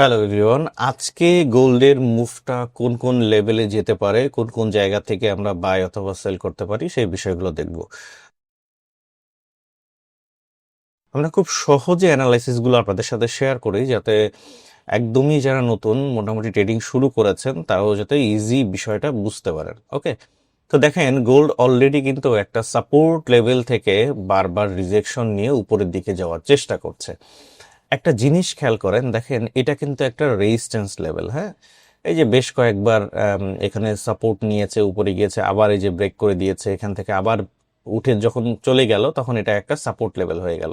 Hello everyone, আজকে গোল্ডের মুভটা কোন কোন লেভেলে যেতে পারে, কোন কোন জায়গা থেকে আমরা বাই অথবা সেল করতে পারি, সেই বিষয়গুলো দেখব। আমরা খুব সহজে অ্যানালাইসিসগুলো আপনাদের সাথে শেয়ার করি, যাতে একদমই যারা নতুন মোটামুটি ট্রেডিং শুরু করেছেন, তারাও যাতে ইজি বিষয়টা বুঝতে পারেন, ওকে? তো দেখেন, গোল্ড অলরেডি কিন্তু একটা সাপোর্ট লেভেল থেকে বারবার রিজেকশন নিয়ে উপরের দিকে যাওয়ার চেষ্টা করছে। একটা জিনিস খেয়াল করেন, দেখেন এটা কিন্তু একটা রেজিস্ট্যান্স লেভেল হ্যাঁ? এই যে বেশ কয়েকবার এখানে সাপোর্ট নিয়েছে, উপরে গিয়েছে, আবার এই যে ব্রেক করে দিয়েছে, এখান থেকে আবার উঠে যখন চলে গেল, তখন এটা একটা সাপোর্ট লেভেল হয়ে গেল।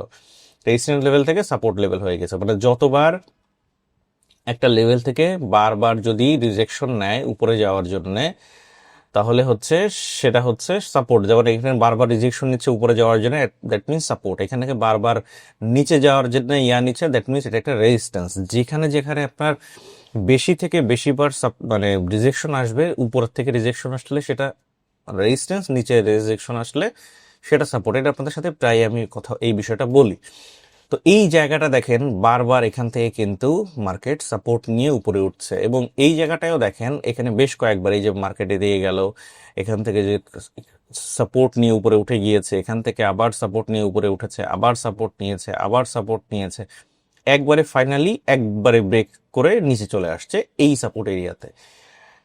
রেজিস্ট্যান্স লেভেল থেকে সাপোর্ট লেভেল হয়ে গেছে মানে যতবার একটা লেভেল থেকে বারবার যদি রিজেকশন নেয় উপরে যাওয়ার জন্যে তাহলে হচ্ছে সেটা হচ্ছে সাপোর্ট যেমন এখানে বারবার রিজেকশন নিচ্ছে উপরে যাওয়ার জন্য দ্যাট মিনস সাপোর্ট এখানে থেকে বারবার নিচে যাওয়ার জন্য ইয়া নিচ্ছে দ্যাট মিনস এটা একটা রেজিস্ট্যান্স যেখানে যেখানে আপনার বেশি থেকে বেশিবার মানে রিজেকশন আসবে, উপর থেকে রিজেকশন আসলে সেটা রেজিস্ট্যান্স নিচে রিজেকশন আসলে সেটা সাপোর্ট এটা আপনাদের সাথে প্রায় আমি কথা এই বিষয়টা বলি। তো এই জায়গাটা দেখেন বারবার এখান থেকে কিন্তু মার্কেট সাপোর্ট নিয়ে উপরে উঠছে এবং এই জায়গাটাও দেখেন এখানে বেশ কয়েকবার এই যে মার্কেটে দিয়ে গেল, এখান থেকে যে সাপোর্ট নিয়ে উপরে উঠে গিয়েছে, এখান থেকে আবার সাপোর্ট নিয়ে উপরে উঠেছে, আবার সাপোর্ট নিয়েছে, আবার সাপোর্ট নিয়েছে, একবারে ফাইনালি একবারে ব্রেক করে নিচে চলে আসছে এই সাপোর্ট এরিয়াতে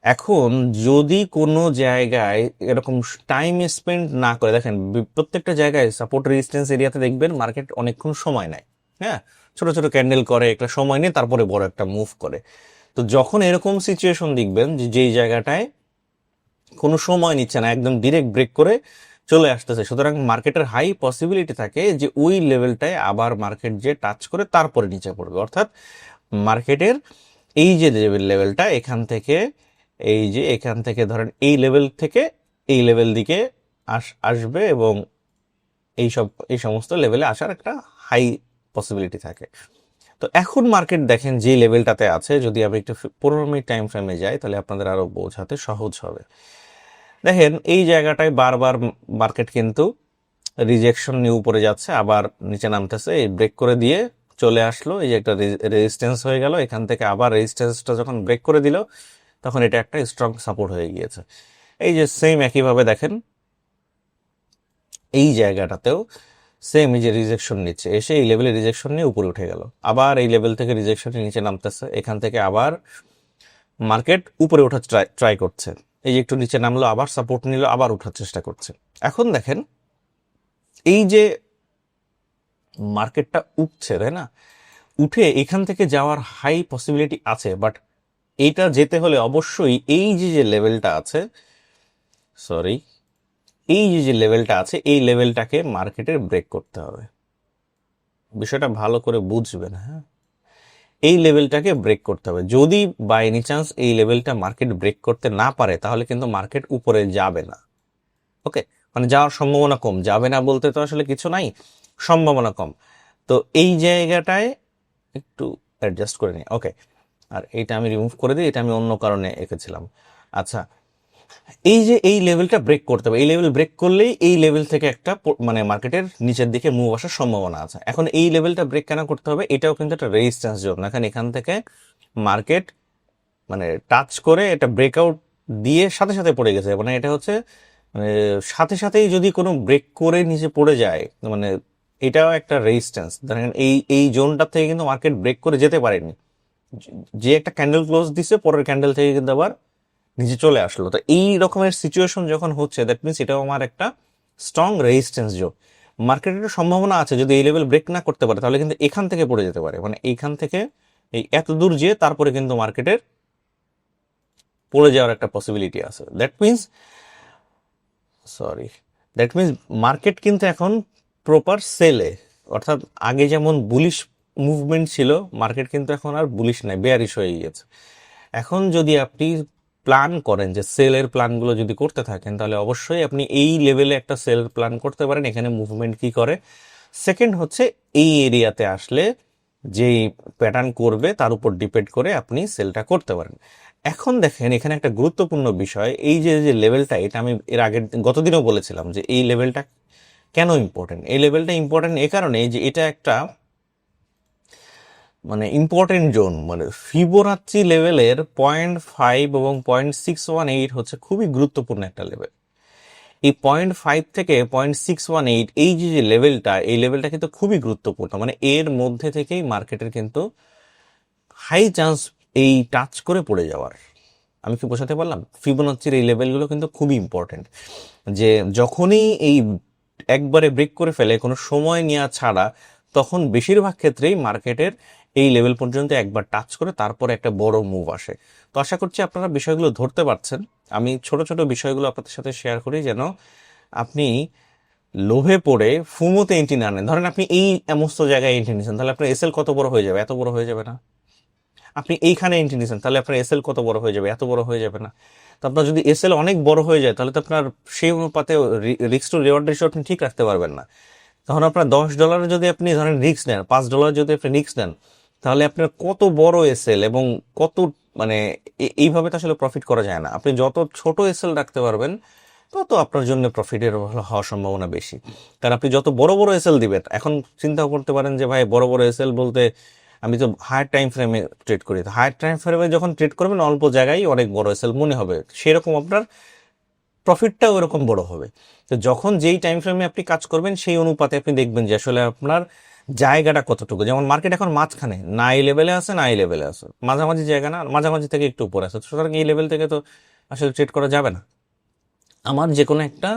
এখন যদি কোনো জায়গায় এরকম টাইম স্পেন্ড না করে, দেখেন প্রত্যেকটা জায়গায় সাপোর্ট রেজিস্ট্যান্স এরিয়াতে দেখবেন মার্কেট অনেকক্ষণ সময় নেয় হ্যাঁ? ছোট ছোট ক্যান্ডেল করে, একটা সময় নিয়ে তারপরে বড় একটা মুভ করে। তো যখন এরকম সিচুয়েশন দেখবেন যে, যেই জায়গাটায় কোনো সময় নিচ্ছে না, একদম ডিরেক্ট ব্রেক করে চলে আসতেছে, সুতরাং মার্কেটের হাই পসিবিলিটি থাকে যে, ওই লেভেলটায় আবার মার্কেট যে টাচ করে তারপরে নিচে পড়বে। অর্থাৎ মার্কেটের এই যে লেভেলটা এখান থেকে এই যে এখান থেকে ধরেন এই লেভেল থেকে এই লেভেল দিকে আস, আসবে এবং এই সব, এই সমস্ত লেভেলে আসার একটা হাই পসিবিলিটি থাকে। তো এখন মার্কেট দেখেন যে লেভেলটাতে আছে, যদি আমি একটু পনেরো মিনিট টাইম ফ্রেমে যাই, তাহলে আপনাদের আরও বোঝাতে সহজ হবে। দেখেন এই জায়গাটায় বারবার মার্কেট কিন্তু রিজেকশন নিয়ে উপরে যাচ্ছে, আবার নিচে নামতেছে, এই ব্রেক করে দিয়ে চলে আসলো। এই যে একটা রেজিস্ট্যান্স হয়ে গেল, এখান থেকে আবার রেজিস্ট্যান্সটা যখন ব্রেক করে দিল তখন এটা একটা স্ট্রং সাপোর্ট হয়ে গিয়েছে। এই যে সেম একইভাবে দেখেন, এই জায়গাটাতেও সেম এই যে রিজেকশন নিচ্ছে, এসে এই লেভেলে রিজেকশন নিয়ে উপরে উঠে গেল। আবার এই লেভেল থেকে রিজেকশন নিচে নামতেছে, এখান থেকে আবার মার্কেট উপরে ওঠার ট্রাই ট্রাই করছে। এই যে একটু নিচে নামলো, আবার সাপোর্ট নিল, আবার ওঠার চেষ্টা করছে। এখন দেখেন, এই যে মার্কেটটা উঠছে, তাই না? উঠে এখান থেকে যাওয়ার হাই পসিবিলিটি আছে বাট এইটা যেতে হলে অবশ্যই এই যে যে লেভেলটা আছে, সরি, এই যে যে লেভেলটা আছে, এই লেভেলটাকে মার্কেটের ব্রেক করতে হবে। বিষয়টা ভালো করে বুঝবেন হ্যাঁ? এই লেভেলটাকে ব্রেক করতে হবে। যদি বাই এনি চান্স এই লেভেলটা মার্কেট ব্রেক করতে না পারে, তাহলে কিন্তু মার্কেট উপরে যাবে না। ওকে? মানে যাওয়ার সম্ভাবনা কম। যাবে না বলতে তো আসলে কিছু নাই, সম্ভাবনা কম। তো এই জায়গাটায় একটু অ্যাডজাস্ট করে নিই। ওকে। আর এইটা আমি রিমুভ করে দিই, এটা আমি অন্য কারণে এঁকেছিলাম। আচ্ছা এই যে এই লেভেলটা ব্রেক করতে হবে, এই লেভেল ব্রেক করলেই এই লেভেল থেকে একটা মানে মার্কেটের নিচের দিকে মুভ আসার সম্ভাবনা আছে। এখন এই লেভেলটা ব্রেক কেন করতে হবে, এটাও কিন্তু একটা রেজিস্ট্যান্স জোন এখন এখান থেকে মার্কেট মানে টাচ করে এটা ব্রেকআউট দিয়ে সাথে সাথে পড়ে গেছে। মানে এটা হচ্ছে মানে সাথে সাথেই যদি কোনো ব্রেক করে নিচে পড়ে যায় মানে এটাও একটা রেজিস্ট্যান্স দেখেন এই এই জোনটার থেকে কিন্তু মার্কেট ব্রেক করে যেতে পারেনি। যে একটা ক্যান্ডেল ক্লোজ দিছে, পরের ক্যান্ডেল থেকে কিন্তু আবার নিচে চলে আসলো। তো এই রকমের সিচুয়েশন যখন হচ্ছে দ্যাট মিনস এটাও আমার একটা স্ট্রং রেজিস্ট্যান্স জোন মার্কেটের সম্ভাবনা আছে, যদি এই লেভেল ব্রেক না করতে পারে, তাহলে কিন্তু এখান থেকে পড়ে যেতে পারে। মানে এইখান থেকে এই এত দূর যেয়ে তারপরে কিন্তু মার্কেটের পড়ে যাওয়ার একটা পসিবিলিটি আছে। That means sorry that means market কিন্তু এখন প্রপার সেলে অর্থাৎ আগে যেমন বুলিশ মুভমেন্ট ছিল মার্কেট কিন্তু এখন আর বুলিশ নাই বেয়ারিশ হয়ে গিয়েছে এখন যদি আপনি প্ল্যান করেন যে সেলের প্ল্যানগুলো যদি করতে থাকেন, তাহলে অবশ্যই আপনি এই লেভেলে একটা সেলের প্ল্যান করতে পারেন, এখানে মুভমেন্ট কি করে? সেকেন্ড হচ্ছে, এই এরিয়াতে আসলে যেই প্যাটার্ন করবে, তার উপর ডিপেন্ড করে আপনি সেলটা করতে পারেন। এখন দেখেন, এখানে একটা গুরুত্বপূর্ণ বিষয়, এই যে যে লেভেলটা এটা আমি এর আগের গতদিনও বলেছিলাম যে এই লেভেলটা কেন ইম্পর্টেন্ট এই লেভেলটা ইম্পর্টেন্ট এ কারণে যে এটা একটা মানে ইম্পর্টেন্ট জোন মানে ফিবোনাচ্চি লেভেলের পয়েন্ট ফাইভ এবং পয়েন্ট সিক্স ওয়ান এইট হচ্ছে খুবই গুরুত্বপূর্ণ একটা লেভেল এই পয়েন্ট ফাইভ থেকে পয়েন্ট সিক্স ওয়ান এইট এই যে লেভেলটা এই লেভেলটা কিন্তু খুবই গুরুত্বপূর্ণ। মানে এর মধ্যে থেকেই মার্কেটের কিন্তু হাই চান্স এই টাচ করে পড়ে যাওয়ার। আমি কি বোঝাতে পারলাম? ফিবোনাচ্চির এই লেভেলগুলো কিন্তু খুবই ইম্পর্টেন্ট যে যখনই এই একবারে ব্রেক করে ফেলে, কোনো সময় নেওয়া ছাড়া তখন বেশিরভাগ ক্ষেত্রেই মার্কেটের এই লেভেল পর্যন্ত একবার টাচ করে তারপরে একটা বড় মুভ আসে। তো আশা করছি আপনারা বিষয়গুলো ধরতে পারছেন। আমি ছোট ছোট বিষয়গুলো আপনাদের সাথে শেয়ার করি যেন আপনি লোভে পড়ে ফুমোতে এন্ট্রি না নেন। ধরেন আপনি এই সমস্ত জায়গায় এন্ট্রি নিয়েছেন তাহলে আপনার এসএল কত বড় হয়ে যাবে? এত বড় হয়ে যাবে না। আপনি এইখানে এন্ট্রি নিয়েছেন তাহলে আপনার এসএল কত বড় হয়ে যাবে? এত বড় হয়ে যাবে না। তো আপনার যদি এসএল অনেক বড় হয়ে যায়, তাহলে তো আপনার সেই অনুপাতে রিক্স টু রিওয়ার্ড রেশিও আপনি ঠিক রাখতে পারবেন না। তখন আপনার দশ ডলারে যদি আপনি ধরেন রিক্স নেন, পাঁচ ডলার যদি আপনি রিক্স নেন, তাহলে আপনার কত বড় এসএল এবং কত মানে এইভাবে তো আসলে প্রফিট করা যায় না। আপনি যত ছোট এসএল রাখতে পারবেন, তত আপনার জন্য প্রফিটের হওয়ার সম্ভাবনা বেশি। কারণ আপনি যত বড় বড় এসএল দিবেন, এখন চিন্তা করতে পারেন যে, ভাই, বড় বড় এসএল বলতে আমি তো হায়ার টাইম ফ্রেমে ট্রেড করি। হায়ার টাইম ফ্রেমে যখন ট্রেড করবেন, অল্প জায়গায় অনেক বড় এসএল মনে হবে। সেরকম আপনার প্রফিটটাও ওরকম বড় হবে। তো যখন যেই টাইম ফ্রেমে আপনি কাজ করবেন, সেই অনুপাতে আপনি দেখবেন যে আসলে আপনার জায়গাটা কতটুকু। যেমন মার্কেট এখন মাঝখানে, না এই লেভেলে আছে, না এই লেভেলে আছে। মাঝামাঝি জায়গা না, মাঝামাঝি থেকে একটু উপরে আছে। সুতরাং এই লেভেল থেকে তো আসলে ট্রেড করা যাবে না। আমার যে কোনো একটা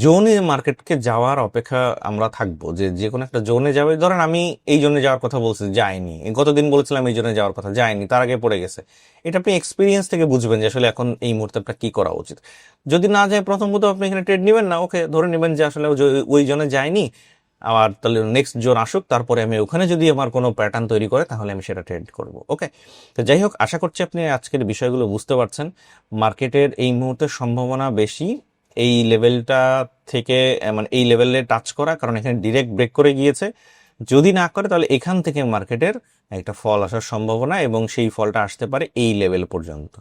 জোনে মার্কেটকে যাওয়ার অপেক্ষা আমরা থাকব, যে যে কোনো একটা জোনে যাবে। ধরেন আমি এই জোনে যাওয়ার কথা বলছি, যাইনি। গতদিন বলেছিলাম এই জোনে যাওয়ার কথা যায়নি তার আগে পড়ে গেছে। এটা আপনি এক্সপিরিয়েন্স থেকে বুঝবেন যে আসলে এখন এই মুহূর্তে আপনার কি করা উচিত। যদি না যায় প্রথমত আপনি এখানে ট্রেড নেবেন না, ওকে ধরে নেবেন যে আসলে ওই জোনে যায়নি, আবার তাহলে নেক্সট জোন আসুক, তারপরে আমি ওখানে যদি আমার কোনো প্যাটার্ন তৈরি করে, তাহলে আমি সেটা ট্রেড করব ওকে তো যাই হোক, আশা করছি আপনি আজকের বিষয়গুলো বুঝতে পারছেন। মার্কেটের এই মুহূর্তে সম্ভাবনা বেশি এই লেভেলটা থেকে মানে এই লেভেলে টাচ করা, কারণ এখানে ডিরেক্ট ব্রেক করে গিয়েছে। যদি না করে, তাহলে এখান থেকে মার্কেটের একটা ফল আসার সম্ভাবনা এবং সেই ফলটা আসতে পারে এই লেভেল পর্যন্ত।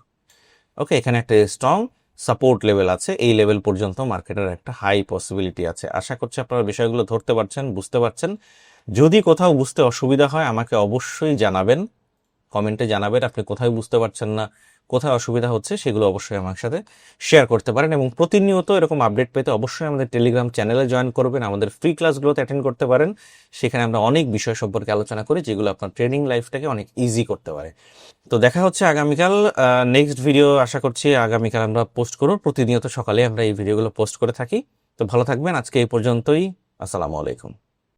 ওকে এখানে একটা স্ট্রং সাপোর্ট লেভেল আছে, এই লেভেল পর্যন্ত মার্কেটের একটা হাই পসিবিলিটি আছে। আশা করছি আপনারা বিষয়গুলো ধরতে পারছেন, বুঝতে পারছেন। যদি কোথাও বুঝতে অসুবিধা হয়, আমাকে অবশ্যই জানাবেন। কমেন্টে জানাবেন, আপনি কোথায় বুঝতে পারছেন না, কোথায় অসুবিধা হচ্ছে, সেগুলো অবশ্যই আমার সাথে শেয়ার করতে পারেন এবং প্রতিনিয়ত এরকম আপডেট পেতে অবশ্যই আমাদের টেলিগ্রাম চ্যানেলে জয়েন করবেন, আমাদের ফ্রি ক্লাসগুলোতে অ্যাটেন্ড করতে পারেন। সেখানে আমরা অনেক বিষয় সম্পর্কে আলোচনা করি, যেগুলো আপনার ট্রেনিং লাইফটাকে অনেক ইজি করতে পারে। তো দেখা হচ্ছে আগামীকাল নেক্সট ভিডিও আশা করছি আগামীকাল আমরা পোস্ট করব। প্রতিনিয়ত সকালে আমরা এই ভিডিওগুলো পোস্ট করে থাকি। তো ভালো থাকবেন, আজকে এই পর্যন্তই। আসসালামু আলাইকুম।